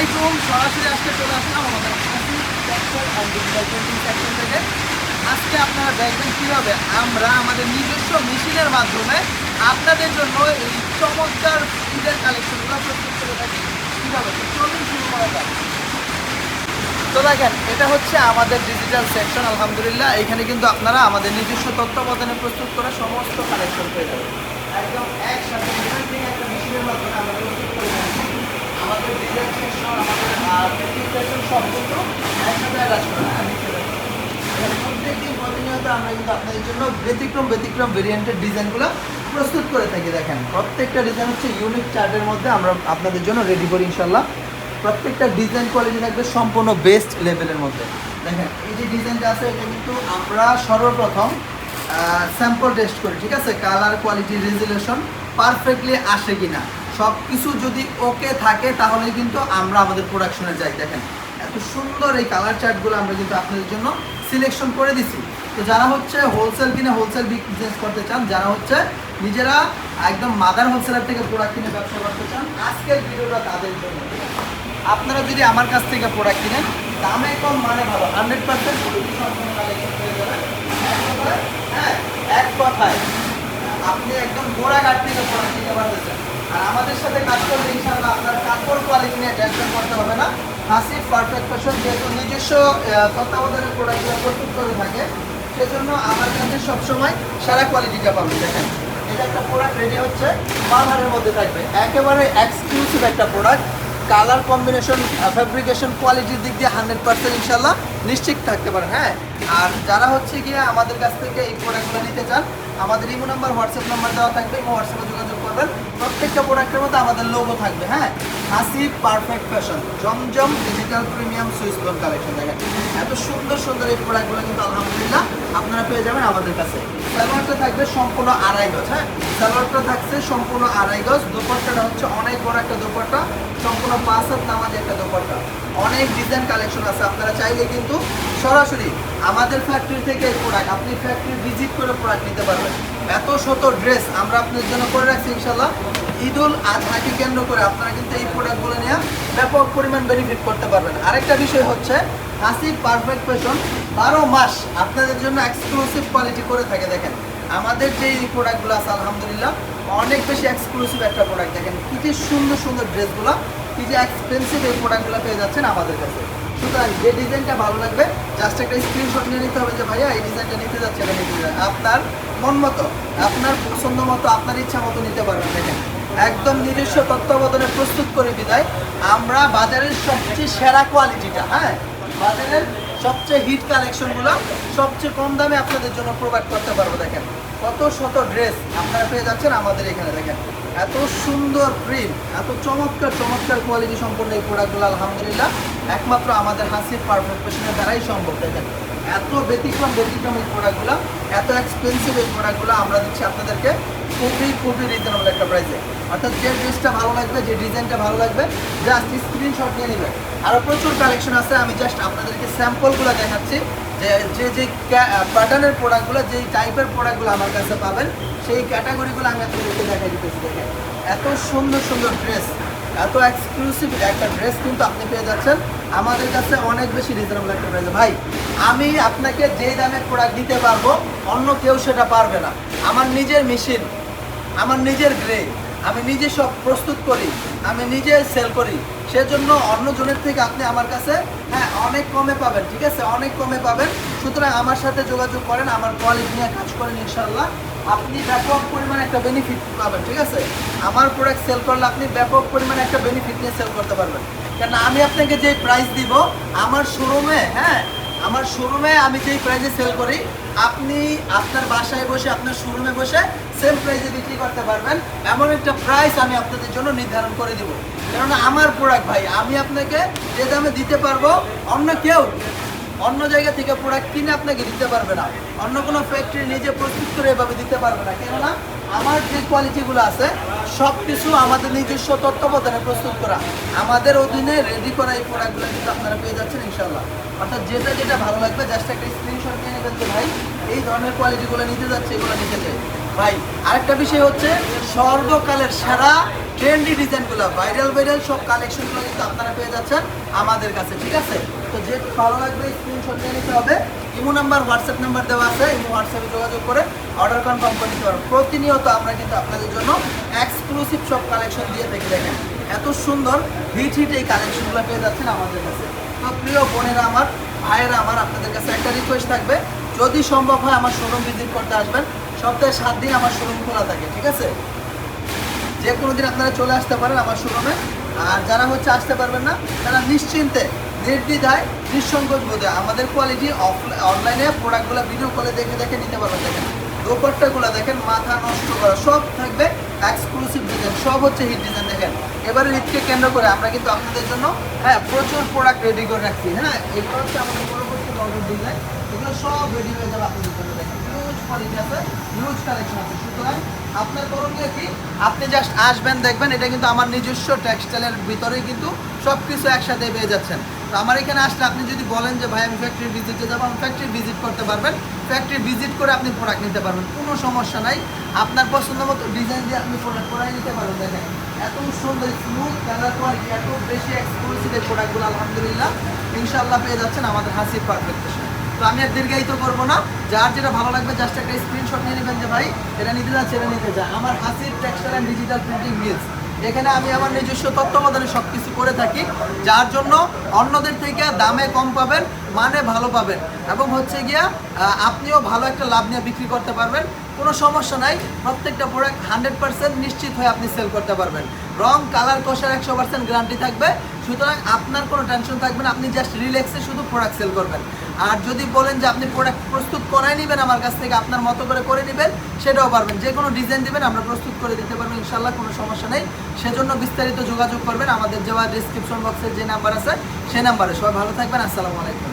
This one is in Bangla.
আলাইকুম। সরাসরি আজকে চলে আসলাম আমাদের থেকে। আজকে আপনারা দেখবেন কীভাবে আমরা আমাদের নিজস্ব মেশিনের মাধ্যমে আপনাদের জন্য এই চমৎকার ঈদের কালেকশনগুলো প্রস্তুত করে থাকি। কীভাবে? চলুন শুরু করা যাক। তো দেখেন, এটা হচ্ছে আমাদের ডিজিটাল সেকশন আলহামদুলিল্লাহ। এখানে কিন্তু আপনারা আমাদের নিজস্ব তত্ত্বাবধানে প্রস্তুত করা সমস্ত কালেকশন পেয়ে যাবেন। একদম একসাথে everything একটা মেশিনের মাধ্যমে আমরা প্রস্তুত করে থাকি আমাদের ডিজাইন সেকশন সেকশন সব কিন্তু একসাথে প্রতিনিয়ত আমরা কিন্তু আপনাদের জন্য ব্যতিক্রম ব্যতিক্রম ডিজাইনগুলো প্রস্তুত করে থাকি। দেখেন, প্রত্যেকটা ডিজাইন হচ্ছে ইউনিক চার্টের মধ্যে আমরা আপনাদের জন্য রেডি প্রত্যেকটা ডিজাইন কোয়ালিটি থাকবে সম্পূর্ণ বেস্ট লেভেলের মধ্যে। দেখেন, এই যে ডিজাইনটা আছে, এটা কিন্তু আমরা সর্বপ্রথম স্যাম্পল টেস্ট করি, ঠিক আছে? কালার কোয়ালিটি রেজুলেশন পারফেক্টলি আসে কিনা। সব কিছু যদি ওকে থাকে তাহলে কিন্তু আমরা আমাদের প্রোডাকশনে যাই। দেখেন, এত সুন্দর এই কালার চার্টগুলো আমরা কিন্তু আপনাদের জন্য সিলেকশন করে দিছি। তো যারা হচ্ছে হোলসেল কিনে হোলসেল বিজনেস করতে চান, যারা হচ্ছে নিজেরা একদম মাদার হোলসেলার থেকে প্রোডাক্ট কিনে ব্যবসা করতে চান, আজকের ভিডিওটা তাদের জন্য। আপনারা যদি আমার কাছ থেকে প্রোডাক্ট কিনেন, দামে কম মানে ভালো হান্ড্রেড পার্সেন্ট হ্যাঁ এক কথায়, আপনি একদম গোড়াঘাট থেকে প্রোডাক্ট নিতে পারতেছেন। আর আমাদের সাথে কাজ করলে ইনশাআল্লাহ আপনার কাপড় কোয়ালিটি নিয়ে টেনশন করতে হবে না। হাসি পারফেক্ট ফ্যাশন যেহেতু নিজস্ব তত্ত্বাবধানের প্রোডাক্টগুলো প্রস্তুত করে থাকে, সেজন্য আমার কাছে সবসময় সারা কোয়ালিটিটা পাবেন। দেখেন, এটা একটা প্রোডাক্ট রেডি হচ্ছে মালহারের মধ্যে থাকবে। একেবারে এক্সক্লুসিভ একটা প্রোডাক্ট কালার কম্বিনেশন ফ্যাব্রিকেশন কোয়ালিটির দিক দিয়ে হান্ড্রেড পার্সেন্ট ইনশাল্লাহ নিশ্চিত থাকতে পারেন হ্যাঁ? আর যারা হচ্ছে গিয়ে আমাদের কাছ থেকে এই প্রোডাক্টগুলো নিতে চান, আমাদের ইমো নাম্বার, হোয়াটসঅ্যাপ নাম্বার দেওয়া থাকবে এবং হোয়াটসঅ্যাপে যোগাযোগ করবেন প্রত্যেকটা প্রোডাক্টের মধ্যে আমাদের লোগো থাকবে হ্যাঁ? হাসি পারফেক্ট ফ্যাশন জমজম digital premium Swiss lawn collection দেখেন। এত সুন্দর সুন্দর এই প্রোডাক্টগুলো কিন্তু আলহামদুলিল্লাহ আপনারা পেয়ে যাবেন আমাদের কাছে। সালোয়ারটা থাকবে সম্পূর্ণ আড়াই গজ হ্যাঁ? সালোয়ারটা থাকছে সম্পূর্ণ আড়াই গজ, দোপাট্টাটা হচ্ছে অনেক বড় একটা দোপাট্টা, সম্পূর্ণ পাঁচ হাত নামাজ একটা দোপাট্টা। অনেক ডিজাইন কালেকশন আছে, আপনারা চাইলে কিন্তু সরাসরি আমাদের ফ্যাক্টরি থেকে প্রোডাক্ট আপনি ফ্যাক্টরি ভিজিট করে প্রোডাক্ট নিতে পারবেন। এত শত ড্রেস আমরা আপনাদের জন্য করে রাখছি ইনশাল্লাহ ঈদুল আজহাকে কেন্দ্র করে আপনারা কিন্তু এই প্রোডাক্টগুলো নিয়ে ব্যাপক পরিমাণ বেনিফিট করতে পারবেন। আরেকটা বিষয় হচ্ছে হাসি পারফেক্ট ফ্যাশন বারো মাস আপনাদের জন্য এক্সক্লুসিভ কোয়ালিটি করে থাকে, দেখেন। আমাদের যে এই প্রোডাক্টগুলো আছে, আলহামদুলিল্লাহ, অনেক বেশি এক্সক্লুসিভ একটা প্রোডাক্ট দেখেন। কি যে সুন্দর সুন্দর ড্রেসগুলো কি যে এক্সপেন্সিভ এই প্রোডাক্টগুলো পেয়ে যাচ্ছেন আমাদের কাছে। সুতরাং যে ডিজাইনটা ভালো লাগবে জাস্ট একটা স্ক্রিনশট নিয়ে নিতে হবে যে, ভাইয়া, এই ডিজাইনটা নিতে যাচ্ছে আপনার মন মতো, আপনার পছন্দ মতো, আপনার ইচ্ছা মতো নিতে পারবেন দেখেন। একদম নিজস্ব তত্ত্বাবধানে প্রস্তুত করে বিদায়। আমরা বাজারের সবচেয়ে সেরা কোয়ালিটিটা হ্যাঁ? বাজারের সবচেয়ে হিট কালেকশনগুলো সবচেয়ে কম দামে আপনাদের জন্য প্রোভাইড করতে পারব, দেখেন। কত শত ড্রেস আপনারা পেয়ে যাচ্ছেন আমাদের এখানে, দেখেন। এত সুন্দর প্রিন্ট এত চমৎকার চমৎকার কোয়ালিটি সম্পন্ন এই প্রোডাক্টগুলো আলহামদুলিল্লাহ, একমাত্র আমাদের হাসির পারফেক্ট পেশনের দ্বারাই সম্ভব, দেখেন। এত ব্যতিক্রম ব্যতিক্রম এই প্রোডাক্টগুলো এত এক্সপেন্সিভ এই প্রোডাক্টগুলো আমরা দিচ্ছি আপনাদেরকে খুবই খুবই রিজনেবল একটা প্রাইসে অর্থাৎ যে ড্রেসটা ভালো লাগবে, যে ডিজাইনটা ভালো লাগবে জাস্ট স্ক্রিনশট নিয়ে নেবেন। আরও প্রচুর কালেকশন আছে, আমি জাস্ট আপনাদেরকে স্যাম্পলগুলো দেখাচ্ছি। যে যে যে প্যাটার্নের প্রোডাক্টগুলো যেই টাইপের প্রোডাক্টগুলো আমার কাছে পাবেন, সেই ক্যাটাগরিগুলো আমি আপনাদেরকে দেখাই দিতেছি, দেখেন। এত সুন্দর সুন্দর ড্রেস এত এক্সক্লুসিভ একটা ড্রেস কিন্তু আপনি পেয়ে যাচ্ছেন। আমাদের কাছে অনেক বেশি রিজনেবল একটা প্রাইস ভাই, আমি আপনাকে যে দামের প্রোডাক্ট দিতে পারব, অন্য কেউ সেটা পারবে না। আমার নিজের মেশিন আমার নিজের গ্রে আমি নিজে সব প্রস্তুত করি, আমি নিজে সেল করি। সেজন্য অন্য জনের থেকে আপনি আমার কাছে হ্যাঁ অনেক কমে পাবেন, ঠিক আছে? অনেক কমে পাবেন। সুতরাং আমার সাথে যোগাযোগ করেন, আমার কোয়ালিটি নিয়ে কাজ করেন ইনশাল্লাহ আপনি ব্যাপক পরিমাণে একটা বেনিফিট পাবেন, ঠিক আছে? আমার প্রোডাক্ট সেল করলে আপনি ব্যাপক পরিমাণে একটা বেনিফিট নিয়ে সেল করতে পারবেন। কেন আমি আপনাকে যে প্রাইস দিব, আমার শোরুমে হ্যাঁ? আমার শোরুমে আমি যেই প্রাইসে সেল করি, আপনি আপনার বাসায় বসে, আপনার শোরুমে বসে সেম প্রাইসে বিক্রি করতে পারবেন। এমন একটা প্রাইস আমি আপনাদের জন্য নির্ধারণ করে দিব। কেননা আমার প্রোডাক্ট ভাই, আমি আপনাকে যে দামে দিতে পারব, অন্য কেউ অন্য জায়গা থেকে প্রোডাক্ট কিনে আপনাকে দিতে পারবে না। অন্য কোনো ফ্যাক্টরি নিজে প্রস্তুত করে এভাবে দিতে পারবে না। কেননা, আমার যে কোয়ালিটিগুলো আছে, সব কিছু আমাদের নিজস্ব তত্ত্বাবধানে প্রস্তুত করা। আমাদের অধীনে রেডি করা এই প্রোডাক্টগুলো কিন্তু আপনারা পেয়ে যাচ্ছেন ইনশাল্লাহ অর্থাৎ যেটা যেটা ভালো লাগবে জাস্ট একটা স্ক্রিনশট নিয়ে নেবেন যে, ভাই, এই ধরনের কোয়ালিটিগুলো নিতে যাচ্ছে, এগুলো নিতে চাই। ভাই, আরেকটা বিষয় হচ্ছে, সর্বকালের সেরা ট্রেন্ডি ডিজাইনগুলো ভাইরাল ভাইরাল সব কালেকশনগুলো কিন্তু আপনারা পেয়ে যাচ্ছেন আমাদের কাছে, ঠিক আছে? তো যে ভালো লাগবে স্ক্রিনশট নিয়ে নিতে হবে। ইমো নাম্বার হোয়াটসঅ্যাপ নাম্বার দেওয়া আছে, ইমো হোয়াটসঅ্যাপে যোগাযোগ করে অর্ডার কনফার্ম করে নিতে পারবেন প্রতিনিয়ত আমরা কিন্তু আপনাদের জন্য এক্সক্লুসিভ সব কালেকশন দিয়ে থেকে, দেখেন। এত সুন্দর, হিট হিট এই কালেকশনগুলো পেয়ে যাচ্ছেন আমাদের কাছে। তো প্রিয় বোনেরা আমার, ভাইয়েরা আমার, আপনাদের কাছে একটা রিকোয়েস্ট থাকবে। যদি সম্ভব হয় আমার শোরুম ভিজিট করতে আসবেন। সপ্তাহে সাত দিন আমার শোরুম খোলা থাকে, ঠিক আছে? যে কোনো দিন আপনারা চলে আসতে পারেন আমার শোরুমে আর যারা হচ্ছে আসতে পারবেন না, তারা নিশ্চিন্তে নির্দ্বিধায় নিঃসংকোচ বোধে আমাদের কোয়ালিটি অনলাইনে প্রোডাক্টগুলো ভিডিও কলে দেখে দেখে নিতে পারবেন দেখেন। দোপাট্টাগুলো দেখেন, মাথা নষ্ট করা, সব থাকবে এক্সক্লুসিভ ডিজাইন সব হচ্ছে হিট ডিজাইন দেখেন। এবারে ঈদকে কেন্দ্র করে আমরা কিন্তু আপনাদের জন্য হ্যাঁ প্রচুর প্রোডাক্ট রেডি করে রাখছি হ্যাঁ? এগুলো হচ্ছে আমাদের পরবর্তী অর্ডার ডিজাইন এগুলো সব রেডি হয়ে যাবে আপনাদের জন্য দেখেন। হিউজ কোয়ালিটি আছে হিউজ কালেকশন আছে। সুতরাং আপনার করণীয় কি? আপনি জাস্ট আসবেন, দেখবেন, এটা কিন্তু আমার নিজস্ব টেক্সটাইলের ভিতরেই কিন্তু সব কিছু একসাথে পেয়ে যাচ্ছেন। তো আমার এখানে আসলে আপনি যদি বলেন যে, ভাই, আমি ফ্যাক্টরি ভিজিটে যাব, আমি ফ্যাক্টরি ভিজিট করতে পারবেন। ফ্যাক্টরি ভিজিট করে আপনি প্রোডাক্ট নিতে পারবেন। কোনো সমস্যা নাই। আপনার পছন্দ মতো ডিজাইন দিয়ে আপনি প্রোডাক্ট করাই নিতে পারবেন। দেখেন, এত সুন্দর স্মুথ কালার কোয়ালিটি এত বেশি এক্সক্লুসিভ এই প্রোডাক্টগুলো আলহামদুলিল্লাহ, ইনশাআল্লাহ পেয়ে যাচ্ছেন আমাদের হাসির পারফেকশন তো আমি আর দীর্ঘায়িত করব না। যার যেটা ভালো লাগবে জাস্ট একটা স্ক্রিনশট নিয়ে নেবেন যে, ভাই, এটা নিতে যাচ্ছে, এটা নিতে যা। আমার হাসির textile and digital printing mills এখানে আমি আমার নিজস্ব তত্ত্বাবধানে সব কিছু করে থাকি, যার জন্য অন্যদের থেকে দামে কম পাবেন। মানে ভালো পাবেন। এবং হচ্ছে গিয়া আপনিও ভালো একটা লাভ নিয়ে বিক্রি করতে পারবেন। কোনো সমস্যা নাই। প্রত্যেকটা প্রোডাক্ট হান্ড্রেড পার্সেন্ট নিশ্চিত হয়ে আপনি সেল করতে পারবেন। রং কালার কষার একশো পার্সেন্ট গ্যারান্টি থাকবে। সুতরাং আপনার কোনো টেনশন থাকবে না। আপনি জাস্ট রিল্যাক্সে শুধু প্রোডাক্ট সেল করবেন। আর যদি বলেন যে আপনি প্রোডাক্ট প্রস্তুত করাই নেবেন আমার কাছ থেকে, আপনার মতো করে করে নেবেন, সেটাও পারবেন। যে কোনো ডিজাইন দিবেন, আমরা প্রস্তুত করে দিতে পারব ইনশাল্লাহ কোনো সমস্যা নেই। সেজন্য বিস্তারিত যোগাযোগ করবেন। আমাদের দেওয়া ডিসক্রিপশন বক্সের যে নাম্বার আছে, সেই নাম্বারে সবাই ভালো থাকবেন। আসসালামু আলাইকুম।